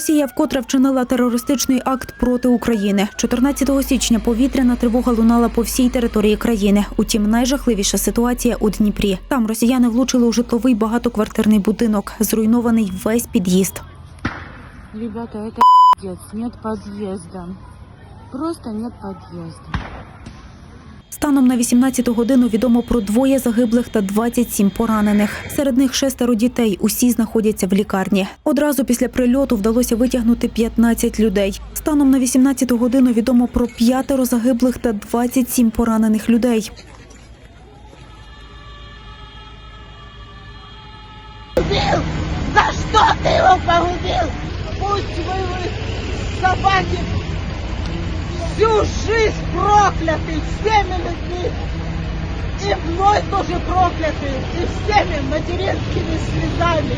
Росія вкотре вчинила терористичний акт проти України. 14 січня повітряна тривога лунала по всій території країни. Утім, найжахливіша ситуація у Дніпрі. Там росіяни влучили у житловий багатоквартирний будинок, зруйнований весь під'їзд. Ребята, это пиздец, нет подъезда. Просто нет подъезда. Станом на 18 годину відомо про двоє загиблих та 27 поранених. Серед них шестеро дітей. Усі знаходяться в лікарні. Одразу після прильоту вдалося витягнути 15 людей. Станом на 18 годину відомо про п'ятеро загиблих та 27 поранених людей. Всю жизнь прокляты всеми людьми. И мной тоже прокляты, и всеми материнскими слезами.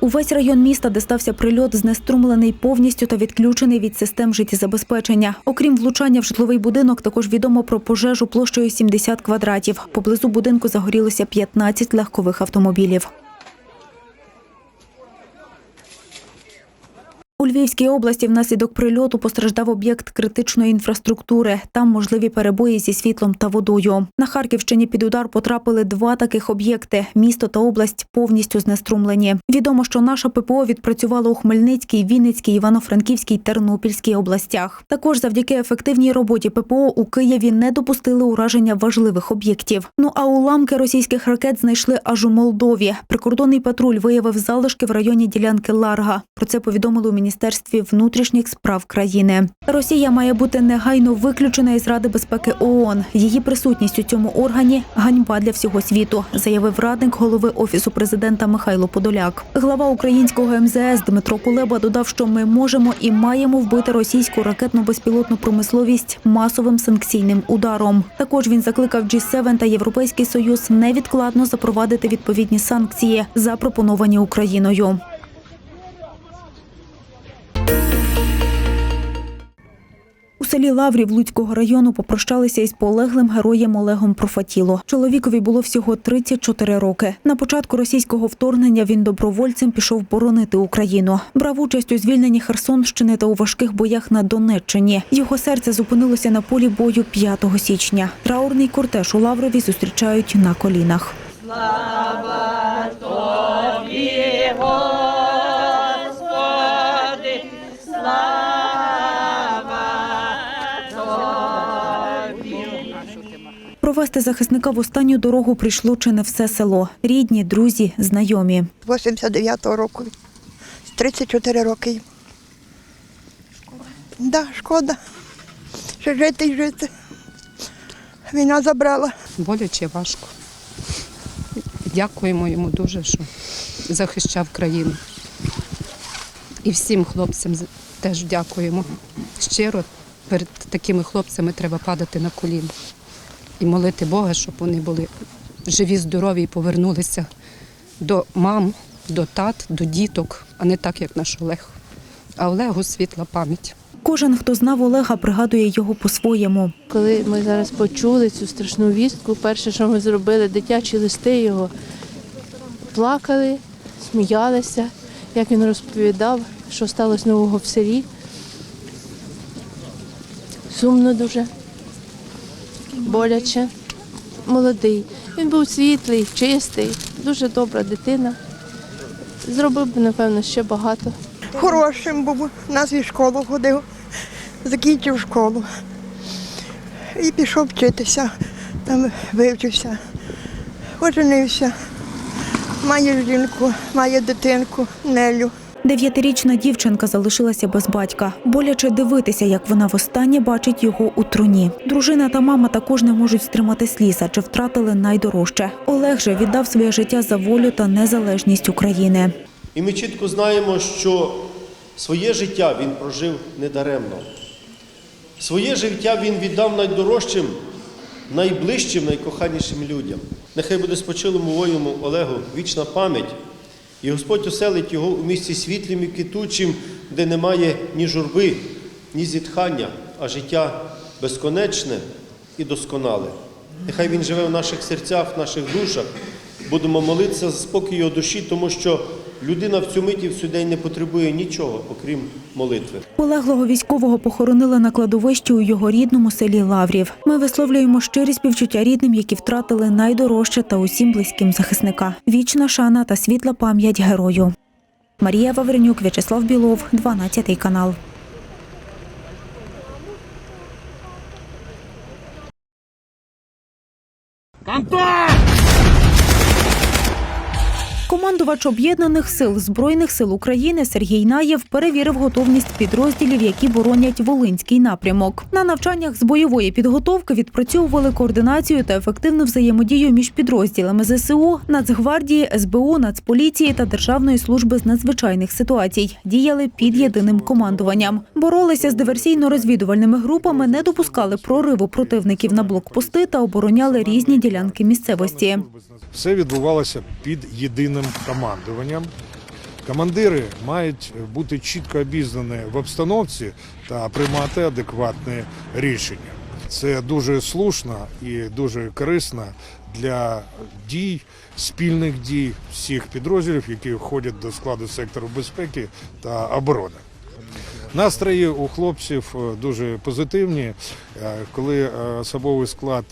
Увесь район міста, де стався прильот, знеструмлений повністю та відключений від систем життєзабезпечення. Окрім влучання в житловий будинок, також відомо про пожежу площею 70 квадратів. Поблизу будинку загорілося 15 легкових автомобілів. У Львівській області внаслідок прильоту постраждав об'єкт критичної інфраструктури. Там можливі перебої зі світлом та водою. На Харківщині під удар потрапили два таких об'єкти. Місто та область повністю знеструмлені. Відомо, що наша ППО відпрацювала у Хмельницькій, Вінницькій, Івано-Франківській, Тернопільській областях. Також завдяки ефективній роботі ППО у Києві не допустили ураження важливих об'єктів. Ну а уламки російських ракет знайшли аж у Молдові. Прикордонний патруль виявив залишки в районі ділянки Ларга. Про це повідомили у міністерстві внутрішніх справ країни. Росія має бути негайно виключена із Ради безпеки ООН. Її присутність у цьому органі ганьба для всього світу, заявив радник голови офісу президента Михайло Подоляк. Глава українського МЗС Дмитро Кулеба додав, що ми можемо і маємо вбити російську ракетну безпілотну промисловість масовим санкційним ударом. Також він закликав G7 та Європейський Союз невідкладно запровадити відповідні санкції, запропоновані Україною. Селі Лаврів Луцького району попрощалися із полеглим героєм Олегом Профатіло. Чоловікові було всього 34 роки. На початку російського вторгнення він добровольцем пішов боронити Україну. Брав участь у звільненні Херсонщини та у важких боях на Донеччині. Його серце зупинилося на полі бою 5 січня. Траурний кортеж у Лаврові зустрічають на колінах. Провести захисника в останню дорогу прийшло чи не все село. Рідні, друзі, знайомі. 89-го року. 34 роки. їм. Да, шкода. Ще жити і жити. Війна забрала. боляче важко. Дякуємо йому дуже, що захищав країну. І всім хлопцям теж дякуємо. Щиро перед такими хлопцями треба падати на коліна і молити Бога, щоб вони були живі, здорові і повернулися до мам, до тат, до діток, а не так, як наш Олег. А Олегу світла пам'ять. Кожен, хто знав Олега, пригадує його по-своєму. Коли ми зараз почули цю страшну вістку, перше, що ми зробили, дитячі листи його плакали, сміялися, як він розповідав, що сталося нового в селі. Сумно дуже, боляче, молодий. Він був світлий, чистий, дуже добра дитина. Зробив би, напевно, ще багато. Хорошим був. Нас і школу ходив. Закінчив школу. І пішов вчитися. Там вивчився. Оженився. Має жінку, має дитинку, Нелю. Дев'ятирічна дівчинка залишилася без батька. Боляче дивитися, як вона востаннє бачить його у труні. Дружина та мама також не можуть стримати сліз, адже втратили найдорожче. Олег же віддав своє життя за волю та незалежність України. І ми чітко знаємо, що своє життя він прожив недаремно. Своє життя він віддав найдорожчим, найближчим, найкоханішим людям. Нехай буде спочилому воїну Олегу вічна пам'ять, і Господь оселить його у місці світлім і квітучим, де немає ні журби, ні зітхання, а життя безконечне і досконале. Нехай він живе в наших серцях, в наших душах. Будемо молитися за спокій його душі, тому що людина в цю миті в цей день не потребує нічого, окрім молитви. Полеглого військового похоронили на кладовищі у його рідному селі Лаврів. Ми висловлюємо щирі співчуття рідним, які втратили найдорожче та усім близьким захисника. Вічна шана та світла пам'ять герою. Марія Вавренюк, В'ячеслав Білов, 12 канал. Командувач об'єднаних сил збройних сил України Сергій Наєв перевірив готовність підрозділів, які боронять Волинський напрямок. На навчаннях з бойової підготовки відпрацьовували координацію та ефективну взаємодію між підрозділами ЗСУ, Нацгвардії, СБУ, Нацполіції та Державної служби з надзвичайних ситуацій. Діяли під єдиним командуванням. Боролися з диверсійно-розвідувальними групами, не допускали прориву противників на блокпости та обороняли різні ділянки місцевості. Все відбувалося під єдиним командуванням. Командири мають бути чітко обізнані в обстановці та приймати адекватне рішення. Це дуже слушно і дуже корисно для дій, спільних дій всіх підрозділів, які входять до складу сектору безпеки та оборони. Настрої у хлопців е, дуже позитивні. Е, Коли е, особовий склад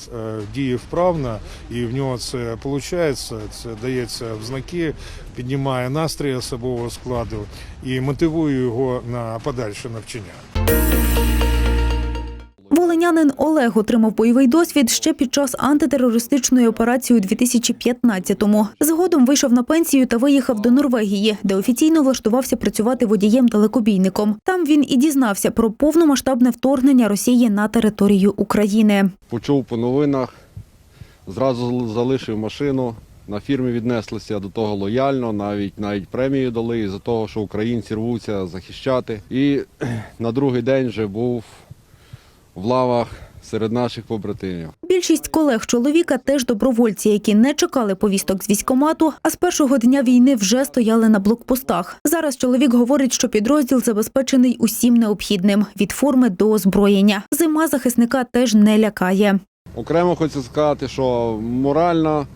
діє вправно і в нього це виходить, це дається в знаки, піднімає настрій особового складу і мотивує його на подальше навчання. Волинянин Олег отримав бойовий досвід ще під час антитерористичної операції у 2015-му. Згодом вийшов на пенсію та виїхав до Норвегії, де офіційно влаштувався працювати водієм-далекобійником. Там він і дізнався про повномасштабне вторгнення Росії на територію України. почув по новинах, зразу залишив машину. На фірмі віднеслися до того лояльно, навіть навіть премію дали із-за того, що українці рвуться захищати. І на другий день вже був в лавах серед наших побратимів. Більшість колег чоловіка теж добровольці, які не чекали повісток з військомату, а з першого дня війни вже стояли на блокпостах. Зараз чоловік говорить, що підрозділ забезпечений усім необхідним від форми до озброєння. Зима захисника теж не лякає. Окремо хочу сказати, що морально,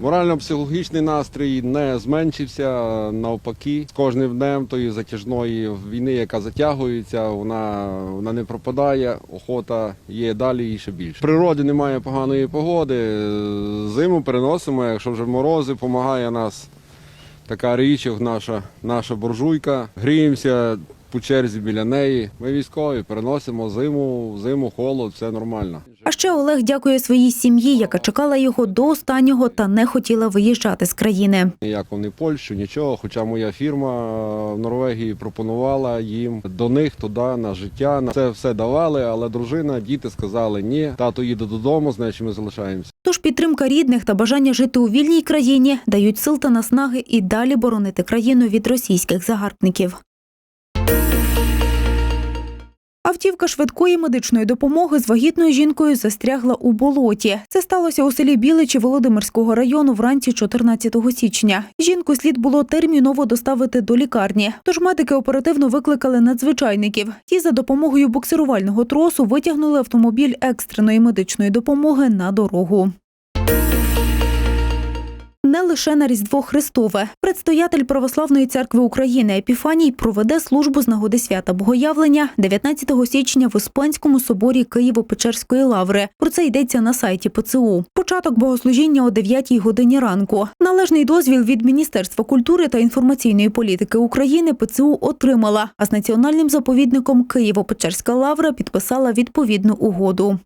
морально-психологічний настрій не зменшився. Навпаки, з кожним днем тої затяжної війни, яка затягується, вона, вона не пропадає. Охота є далі і ще більше. В природі немає поганої погоди. Зиму переносимо, якщо вже морози, допомагає нас така річ, наша, наша буржуйка. Гріємося по черзі біля неї. Ми військові переносимо зиму, зиму, холод, все нормально. А ще Олег дякує своїй сім'ї, яка чекала його до останнього та не хотіла виїжджати з країни. Ніяко не Польщу, нічого. Хоча моя фірма в Норвегії пропонувала їм до них туди на життя. На це все давали, але дружина, діти сказали ні. Тато їде додому, значить ми залишаємося. Тож підтримка рідних та бажання жити у вільній країні дають сил та наснаги і далі боронити країну від російських загарбників. Автівка швидкої медичної допомоги з вагітною жінкою застрягла у болоті. Це сталося у селі Біличі Володимирського району вранці 14 січня. Жінку слід було терміново доставити до лікарні. Тож медики оперативно викликали надзвичайників. Ті за допомогою буксирувального тросу витягнули автомобіль екстреної медичної допомоги на дорогу. Не лише на Різдво Христове. Предстоятель Православної церкви України Епіфаній проведе службу з нагоди свята Богоявлення 19 січня в Успенському соборі Києво-Печерської лаври. Про це йдеться на сайті ПЦУ. Початок богослужіння о 9 годині ранку. Належний дозвіл від Міністерства культури та інформаційної політики України ПЦУ отримала, а з національним заповідником Києво-Печерська лавра підписала відповідну угоду.